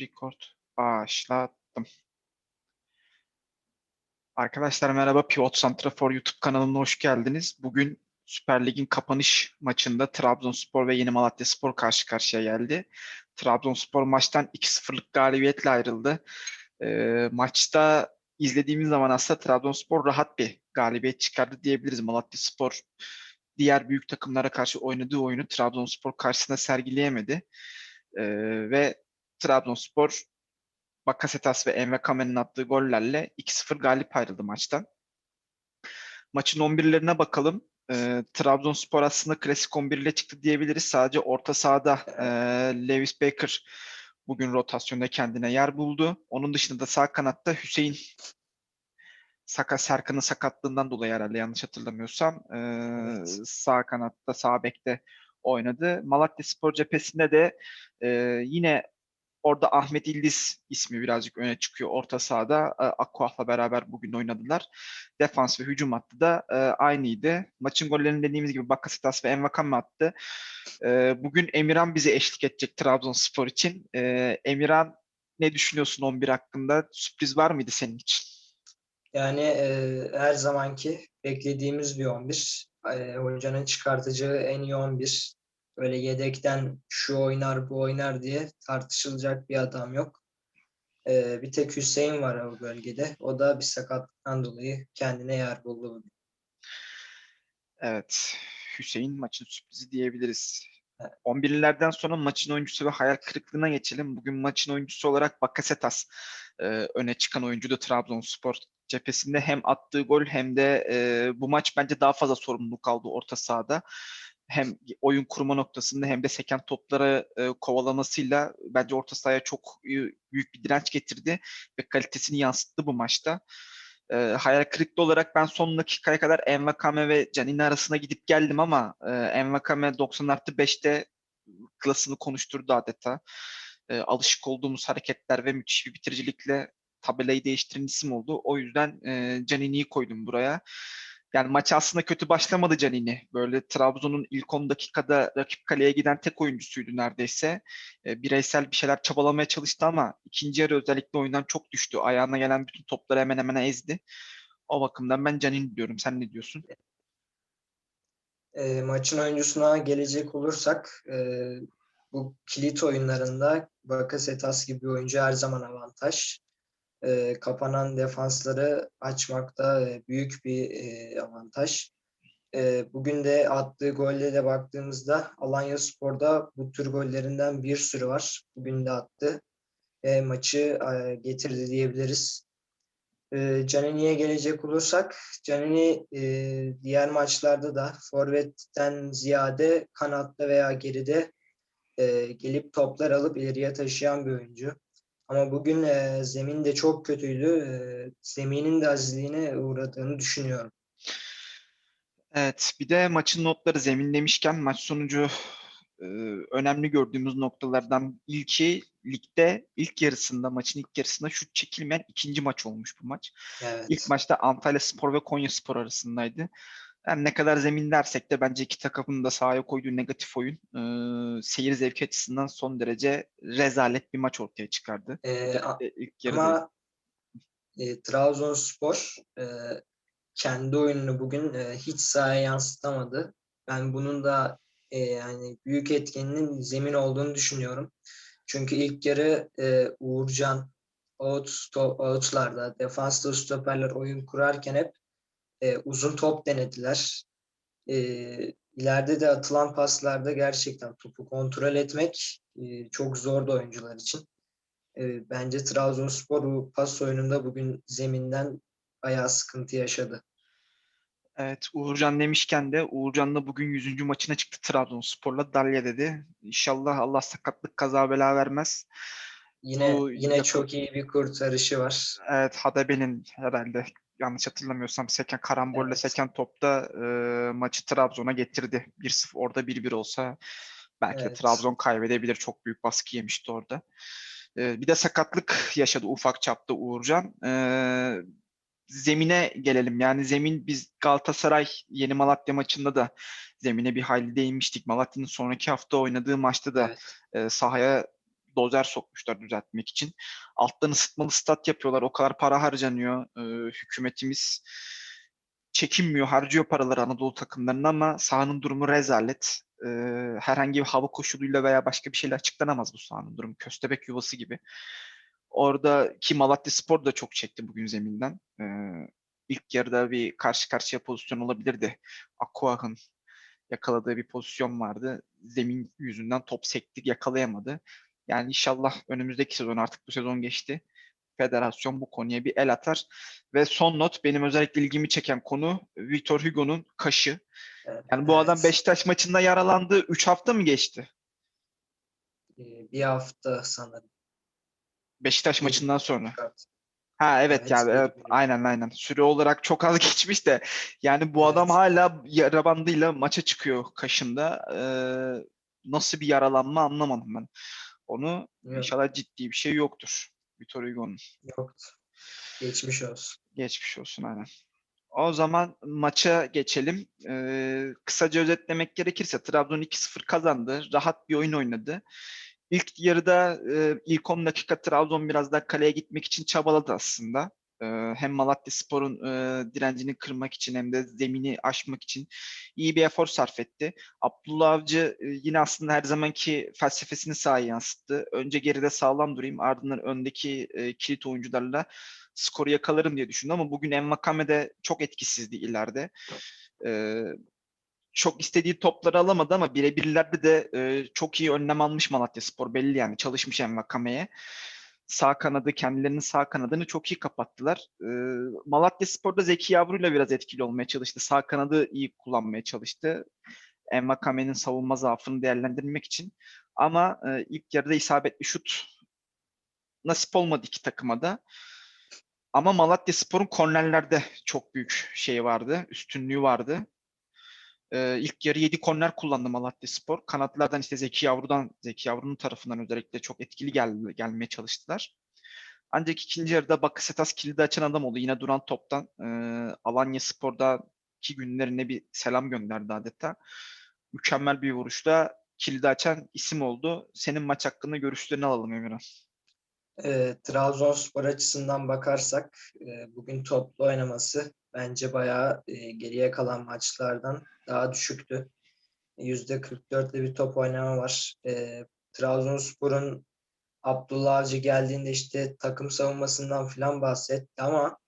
Record başlattım. Arkadaşlar merhaba. Pivot Santrafor YouTube kanalına hoş geldiniz. Bugün Süper Lig'in kapanış maçında Trabzonspor ve Yeni Malatyaspor karşı karşıya geldi. Trabzonspor maçtan 2-0'lık galibiyetle ayrıldı. Ee, maçta izlediğimiz zaman aslında Trabzonspor rahat bir galibiyet çıkardı diyebiliriz. Malatyaspor diğer büyük takımlara karşı oynadığı oyunu Trabzonspor karşısında sergileyemedi. Ee, ve Trabzonspor Bakasetas ve Emre Kamen'in attığı gollerle 2-0 galip ayrıldı maçtan. Maçın 11'lerine bakalım. Ee, Trabzonspor aslında klasik 11 ile çıktı diyebiliriz. Sadece orta sahada e, Lewis Baker bugün rotasyonda kendine yer buldu. Onun dışında da sağ kanatta Hüseyin Saka Serkan'ın sakatlığından dolayı herhalde yanlış hatırlamıyorsam e, Evet. sağ kanatta sağ bekte oynadı. Malatya Spor cephesinde de e, yine orada Ahmet İldiz ismi birazcık öne çıkıyor orta sahada. E, Akkuaf'la beraber bugün oynadılar. Defans ve hücum hattı da e, aynıydı. Maçın gollerini dediğimiz gibi Bakasetas ve Envakame attı. E, bugün Emirhan bize eşlik edecek Trabzonspor için. E, Emirhan ne düşünüyorsun 11 hakkında? Sürpriz var mıydı senin için? Yani e, her zamanki beklediğimiz bir 11. E, hocanın çıkartacağı en iyi 11. Böyle yedekten şu oynar bu oynar diye tartışılacak bir adam yok. E, bir tek Hüseyin var o bölgede. O da bir sakatlıktan dolayı kendine yer buldu. Evet. Hüseyin maçın sürprizi diyebiliriz. Evet. 11'lilerden sonra maçın oyuncusu ve hayal kırıklığına geçelim. Bugün maçın oyuncusu olarak Bakasetas e, öne çıkan oyuncu da Trabzonspor cephesinde hem attığı gol hem de e, bu maç bence daha fazla sorumluluk aldı orta sahada. Hem oyun kurma noktasında hem de seken topları e, kovalamasıyla bence orta sahaya çok büyük bir direnç getirdi ve kalitesini yansıttı bu maçta. E, hayal kırıklığı olarak ben son dakikaya kadar Envakame ve Canini arasına gidip geldim ama e, Envakame 90 artı 5'te klasını konuşturdu adeta. E, alışık olduğumuz hareketler ve müthiş bir bitiricilikle tabelayı değiştiren isim oldu. O yüzden e, Canini'yi koydum buraya. Yani maç aslında kötü başlamadı Canini. Böyle Trabzon'un ilk 10 dakikada rakip kaleye giden tek oyuncusuydu neredeyse. E, bireysel bir şeyler çabalamaya çalıştı ama ikinci yarı özellikle oyundan çok düştü. Ayağına gelen bütün topları hemen hemen ezdi. O bakımdan ben Canini diyorum. Sen ne diyorsun? E, maçın oyuncusuna gelecek olursak e, bu kilit oyunlarında Bakasetas gibi bir oyuncu her zaman avantaj. E, kapanan defansları açmakta e, büyük bir e, avantaj. E, bugün de attığı golle de baktığımızda Alanya Spor'da bu tür gollerinden bir sürü var. Bugün de attı ve maçı e, getirdi diyebiliriz. E, Canini'ye gelecek olursak, Canini e, diğer maçlarda da forvetten ziyade kanatta veya geride e, gelip toplar alıp ileriye taşıyan bir oyuncu. Ama bugün e, zemin de çok kötüydü. E, zeminin de azizliğine uğradığını düşünüyorum. Evet, bir de maçın notları zemin demişken maç sonucu e, önemli gördüğümüz noktalardan ilki ligde ilk yarısında maçın ilk yarısında şut çekilmeyen ikinci maç olmuş bu maç. Evet. İlk maçta Antalya Spor ve Konya Spor arasındaydı. Yani ne kadar zemin dersek de bence iki takımın da sahaya koyduğu negatif oyun e, seyir zevki açısından son derece rezalet bir maç ortaya çıkardı. E, a- E, ilk yarıda ama e, Trabzonspor e, kendi oyununu bugün e, hiç sahaya yansıtamadı. Ben bunun da e, yani büyük etkeninin zemin olduğunu düşünüyorum. Çünkü ilk yarı e, Uğurcan, out'larda, defansta stoperler oyun kurarken hep e, uzun top denediler. E, ileride de atılan paslarda gerçekten topu kontrol etmek e, çok zordu oyuncular için. E, bence Trabzonspor bu pas oyununda bugün zeminden bayağı sıkıntı yaşadı. Evet, Uğurcan demişken de Uğurcan da bugün 100. maçına çıktı Trabzonspor'la Dalya dedi. İnşallah Allah sakatlık kaza bela vermez. Yine Bu yine çok iyi bir kurtarışı var. Evet, Hadebe'nin herhalde yanlış hatırlamıyorsam seken karambolle Evet. seken topta e, maçı Trabzon'a getirdi. 1-0 orada 1-1 olsa belki de Evet. Trabzon kaybedebilir. Çok büyük baskı yemişti orada. E, bir de sakatlık yaşadı ufak çapta Uğurcan. E, zemine gelelim. Yani zemin biz Galatasaray Yeni Malatya maçında da zemine bir hayli değinmiştik. Malatya'nın sonraki hafta oynadığı maçta da Evet. e, sahaya dozer sokmuşlar düzeltmek için. Alttan ısıtmalı stat yapıyorlar. O kadar para harcanıyor. Ee, hükümetimiz çekinmiyor, harcıyor paraları Anadolu takımlarına ama sahanın durumu rezalet. Ee, herhangi bir hava koşuluyla veya başka bir şeyle açıklanamaz bu sahanın durumu. Köstebek yuvası gibi. Orada ki Malatya Spor da çok çekti bugün zeminden. Ee, ilk yarıda bir karşı karşıya pozisyon olabilirdi. Aqua'nın yakaladığı bir pozisyon vardı. Zemin yüzünden top sektik yakalayamadı. Yani inşallah önümüzdeki sezon artık bu sezon geçti. Federasyon bu konuya bir el atar. Ve son not benim özellikle ilgimi çeken konu Victor Hugo'nun kaşı. Yani bu adam Evet. Beşiktaş maçında yaralandı. 3 hafta mı geçti? Ee, bir hafta sanırım. Beşiktaş Bir- maçından sonra. Evet. Ha evet Evet, yani evet, evet, evet. aynen aynen. Süre olarak çok az geçmiş de yani bu adam Evet. hala yara bandıyla maça çıkıyor kaşında. Ee, nasıl bir yaralanma anlamadım ben. Onu Yok, inşallah ciddi bir şey yoktur. Vitor Hugo'nun. yoktu. Geçmiş olsun. Geçmiş olsun aynen. O zaman maça geçelim. Ee, kısaca özetlemek gerekirse Trabzon 2-0 kazandı. Rahat bir oyun oynadı. İlk yarıda e, ilk 10 dakika Trabzon biraz daha kaleye gitmek için çabaladı aslında. Hem Malatya Spor'un e, direncini kırmak için hem de zemini aşmak için iyi bir efor sarf etti. Abdullah Avcı e, yine aslında her zamanki felsefesini sahaya yansıttı. Önce geride sağlam durayım ardından öndeki e, kilit oyuncularla skoru yakalarım diye düşündü ama bugün Envakame de çok etkisizdi ileride. Ee, çok istediği topları alamadı ama birebirlerde de e, çok iyi önlem almış Malatya Spor belli yani çalışmış Envakame'ye. Sağ kanadı, kendilerinin sağ kanadını çok iyi kapattılar. Ee, Malatya Spor'da Zeki Yavru'yla biraz etkili olmaya çalıştı. Sağ kanadı iyi kullanmaya çalıştı. Envakame'nin savunma zaafını değerlendirmek için. Ama e, ilk yarıda isabetli şut nasip olmadı iki takıma da. Ama Malatya Spor'un kornerlerde çok büyük şey vardı, üstünlüğü vardı. Ee, ilk yarı 7 korner kullandı Malatya Spor. Kanatlardan işte Zeki Yavru'dan, Zeki Yavru'nun tarafından özellikle çok etkili gel gelmeye çalıştılar. Ancak ikinci yarıda Bakasetas kilidi açan adam oldu. Yine duran toptan e, Alanya Spor'da günlerine bir selam gönderdi adeta. Mükemmel bir vuruşta kilidi açan isim oldu. Senin maç hakkında görüşlerini alalım Emirhan. E, Trabzonspor açısından bakarsak e, bugün toplu oynaması bence bayağı e, geriye kalan maçlardan daha düşüktü. %44'le bir top oynama var. E, Trabzonspor'un Abdullah Avcı geldiğinde işte takım savunmasından falan bahsetti ama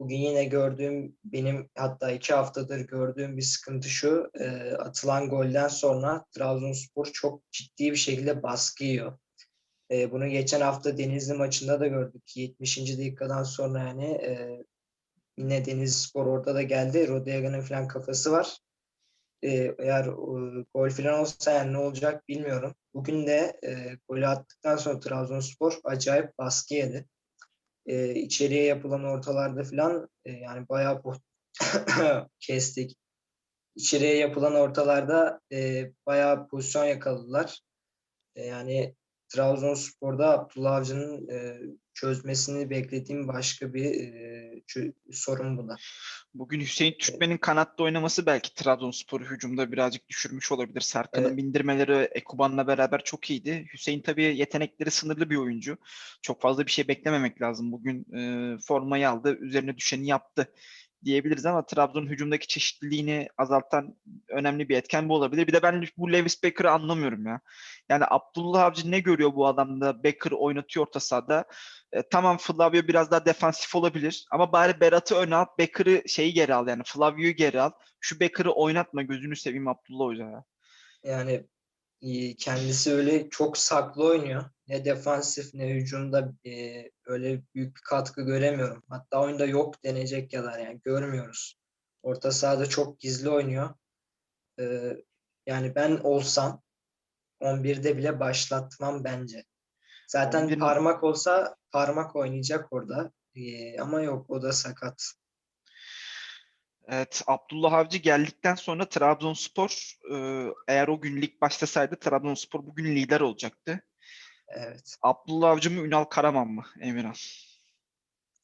bugün yine gördüğüm benim hatta iki haftadır gördüğüm bir sıkıntı şu e, atılan golden sonra Trabzonspor çok ciddi bir şekilde baskı yiyor. Bunu geçen hafta Denizli maçında da gördük. 70. dakikadan sonra yani yine Denizli Spor orada da geldi. Rodega'nın falan kafası var. E, eğer e, gol falan olsa yani ne olacak bilmiyorum. Bugün de e, golü attıktan sonra Trabzonspor acayip baskı yedi. E, içeriye yapılan ortalarda falan e, yani bayağı bu kestik. İçeriye yapılan ortalarda e, bayağı pozisyon yakaladılar. E, yani Trabzonspor'da Abdullah Avcı'nın e, çözmesini beklediğim başka bir e, sorun bu da. Bugün Hüseyin Türkmen'in kanatta oynaması belki Trabzonspor'u hücumda birazcık düşürmüş olabilir. Serkan'ın Evet. bindirmeleri Ekuban'la beraber çok iyiydi. Hüseyin tabii yetenekleri sınırlı bir oyuncu. Çok fazla bir şey beklememek lazım. Bugün e, formayı aldı, üzerine düşeni yaptı diyebiliriz ama Trabzon'un hücumdaki çeşitliliğini azaltan önemli bir etken bu olabilir. Bir de ben bu Lewis Becker'ı anlamıyorum ya. Yani Abdullah Avcı ne görüyor bu adamda? Becker oynatıyor orta sahada. E, tamam Flavio biraz daha defansif olabilir ama bari Berat'ı öne al, Becker'ı şeyi geri al yani Flavio'yu geri al. Şu Becker'ı oynatma gözünü seveyim Abdullah Hoca ya. Yani e, kendisi öyle çok saklı oynuyor. Ne defansif ne hücumda e, öyle büyük bir katkı göremiyorum. Hatta oyunda yok denecek kadar yani görmüyoruz. Orta sahada çok gizli oynuyor. E, yani ben olsam 11'de bile başlatmam bence. Zaten 11 parmak olsa parmak oynayacak orada. E, ama yok o da sakat. Evet, Abdullah Avcı geldikten sonra Trabzonspor eğer o gün lig başlasaydı Trabzonspor bugün lider olacaktı. Evet. Abdullah Avcı mı Ünal Karaman mı Emirhan?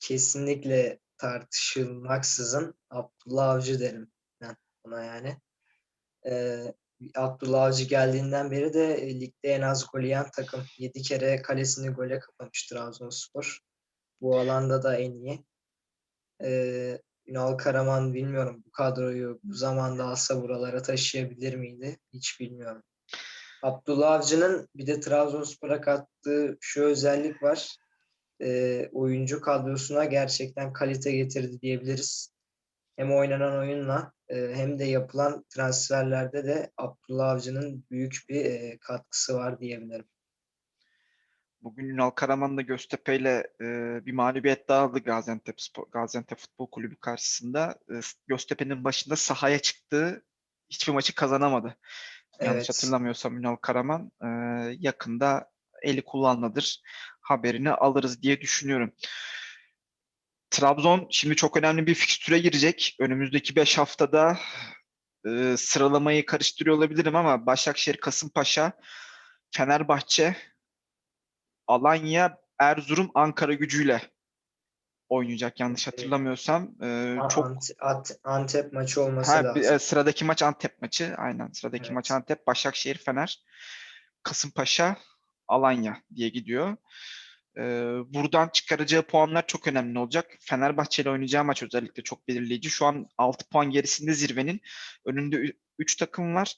Kesinlikle tartışılmaksızın Abdullah Avcı derim ben buna yani. Ee, Abdullah Avcı geldiğinden beri de e, ligde en az gol yiyen takım. 7 kere kalesini gole kapamış Trabzonspor. Bu alanda da en iyi. Ee, Ünal Karaman bilmiyorum bu kadroyu bu zamanda alsa buralara taşıyabilir miydi? Hiç bilmiyorum. Abdullah Avcı'nın bir de Trabzonspor'a kattığı şu özellik var. Ee, oyuncu kadrosuna gerçekten kalite getirdi diyebiliriz. Hem oynanan oyunla e, hem de yapılan transferlerde de Abdullah Avcı'nın büyük bir e, katkısı var diyebilirim. Bugün Ünal Karaman da Göztepe ile e, bir mağlubiyet daha aldı Gaziantep, Spor, Gaziantep Futbol Kulübü karşısında. E, Göztepe'nin başında sahaya çıktığı hiçbir maçı kazanamadı. Yanlış Evet. hatırlamıyorsam Ünal Karaman e, yakında eli kullanmadır haberini alırız diye düşünüyorum. Trabzon şimdi çok önemli bir fikstüre girecek. Önümüzdeki 5 haftada e, sıralamayı karıştırıyor olabilirim ama Başakşehir, Kasımpaşa, Fenerbahçe, Alanya, Erzurum, Ankara gücüyle oynayacak yanlış hatırlamıyorsam. E, A- çok Ant- Antep maçı olması Ha, lazım. e, sıradaki maç Antep maçı. Aynen sıradaki Evet. maç Antep, Başakşehir, Fener, Kasımpaşa, Alanya diye gidiyor. Ee, buradan çıkaracağı puanlar çok önemli olacak. Fenerbahçe ile oynayacağı maç özellikle çok belirleyici. Şu an 6 puan gerisinde zirvenin. Önünde 3 takım var.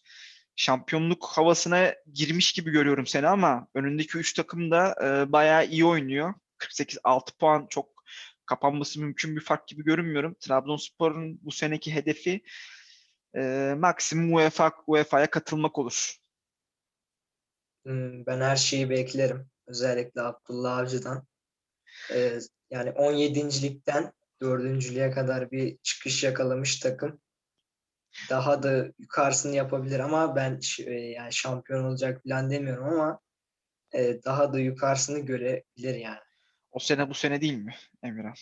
Şampiyonluk havasına girmiş gibi görüyorum seni ama önündeki 3 takım da e, bayağı iyi oynuyor. 48 6 puan çok kapanması mümkün bir fark gibi görünmüyorum. Trabzonspor'un bu seneki hedefi e, maksimum UEFA UEFA'ya katılmak olur. Hmm, Ben her şeyi beklerim. Özellikle Abdullah Avcı'dan. Ee, yani 17. ligden 4. kadar bir çıkış yakalamış takım. Daha da yukarısını yapabilir ama ben e, yani şampiyon olacak falan demiyorum ama e, daha da yukarısını görebilir yani. O sene bu sene değil mi Emirhan?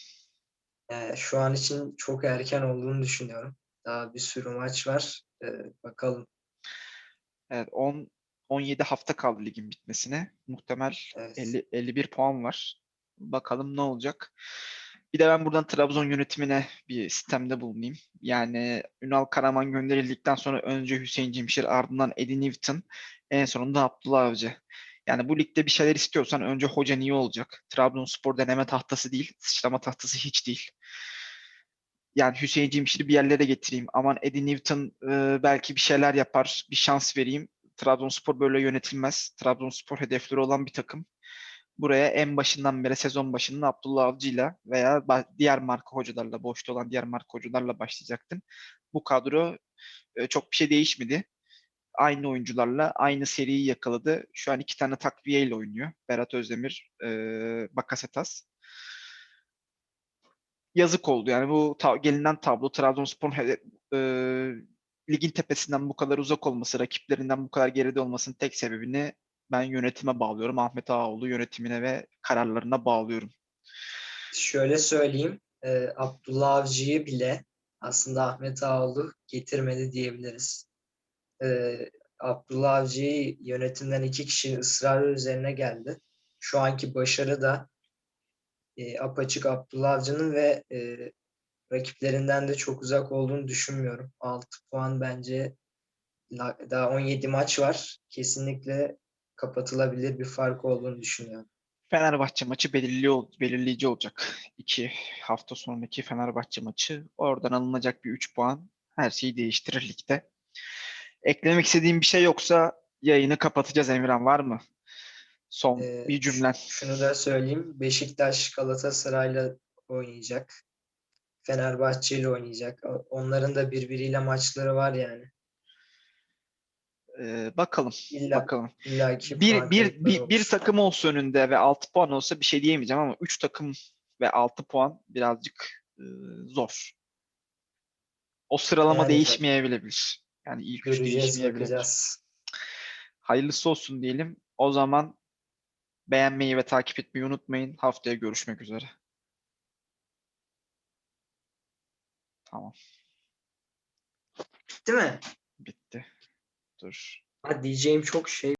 E, şu an için çok erken olduğunu düşünüyorum. Daha bir sürü maç var. E, bakalım. Evet 10 17 hafta kaldı ligin bitmesine. Muhtemel Evet. 50 51 puan var. Bakalım ne olacak. Bir de ben buradan Trabzon yönetimine bir sistemde bulunayım. Yani Ünal Karaman gönderildikten sonra önce Hüseyin Cimşir ardından Eddie Newton en sonunda Abdullah Avcı. Yani bu ligde bir şeyler istiyorsan önce hocan iyi olacak. Trabzonspor deneme tahtası değil, sıçrama tahtası hiç değil. Yani Hüseyin Cimşir'i bir yerlere getireyim. Aman Eddie Newton e, belki bir şeyler yapar, bir şans vereyim. Trabzonspor böyle yönetilmez. Trabzonspor hedefleri olan bir takım. Buraya en başından beri sezon başında Abdullah Avcı'yla veya diğer marka hocalarla, boşta olan diğer marka hocalarla başlayacaktın. Bu kadro e, çok bir şey değişmedi. Aynı oyuncularla aynı seriyi yakaladı. Şu an iki tane takviyeyle oynuyor. Berat Özdemir, e, Bakasetas. Yazık oldu yani bu ta- gelinen tablo Trabzonspor'un e, ligin tepesinden bu kadar uzak olması, rakiplerinden bu kadar geride olmasının tek sebebini ben yönetime bağlıyorum. Ahmet Ağaoğlu yönetimine ve kararlarına bağlıyorum. Şöyle söyleyeyim. e, Abdullah Avcı'yı bile aslında Ahmet Ağaoğlu getirmedi diyebiliriz. E, Abdullah Avcı'yı yönetimden iki kişinin ısrarı üzerine geldi. Şu anki başarı da e, apaçık Abdullah Avcı'nın ve e, rakiplerinden de çok uzak olduğunu düşünmüyorum. 6 puan bence daha 17 maç var. Kesinlikle kapatılabilir bir fark olduğunu düşünüyorum. Fenerbahçe maçı belirli belirleyici olacak. İki hafta sonraki Fenerbahçe maçı. Oradan alınacak bir 3 puan her şeyi değiştirir ligde. Eklemek istediğim bir şey yoksa yayını kapatacağız Emirhan var mı? Son Ee, bir cümlen. Şunu da söyleyeyim. Beşiktaş Galatasaray'la oynayacak. Fenerbahçe ile oynayacak. Onların da birbiriyle maçları var yani. Ee, bakalım. İlla, Bakalım. bir, puan bir, bir, bir olur. takım olsa önünde ve 6 puan olsa bir şey diyemeyeceğim ama 3 takım ve 6 puan birazcık e, zor. O sıralama Yani değişmeyebilir. Yani ilk üç değişmeyebilir. bakacağız. Hayırlısı olsun diyelim. O zaman beğenmeyi ve takip etmeyi unutmayın. Haftaya görüşmek üzere. Tamam, Değil mi? bitti. Dur. Ha, diyeceğim çok şey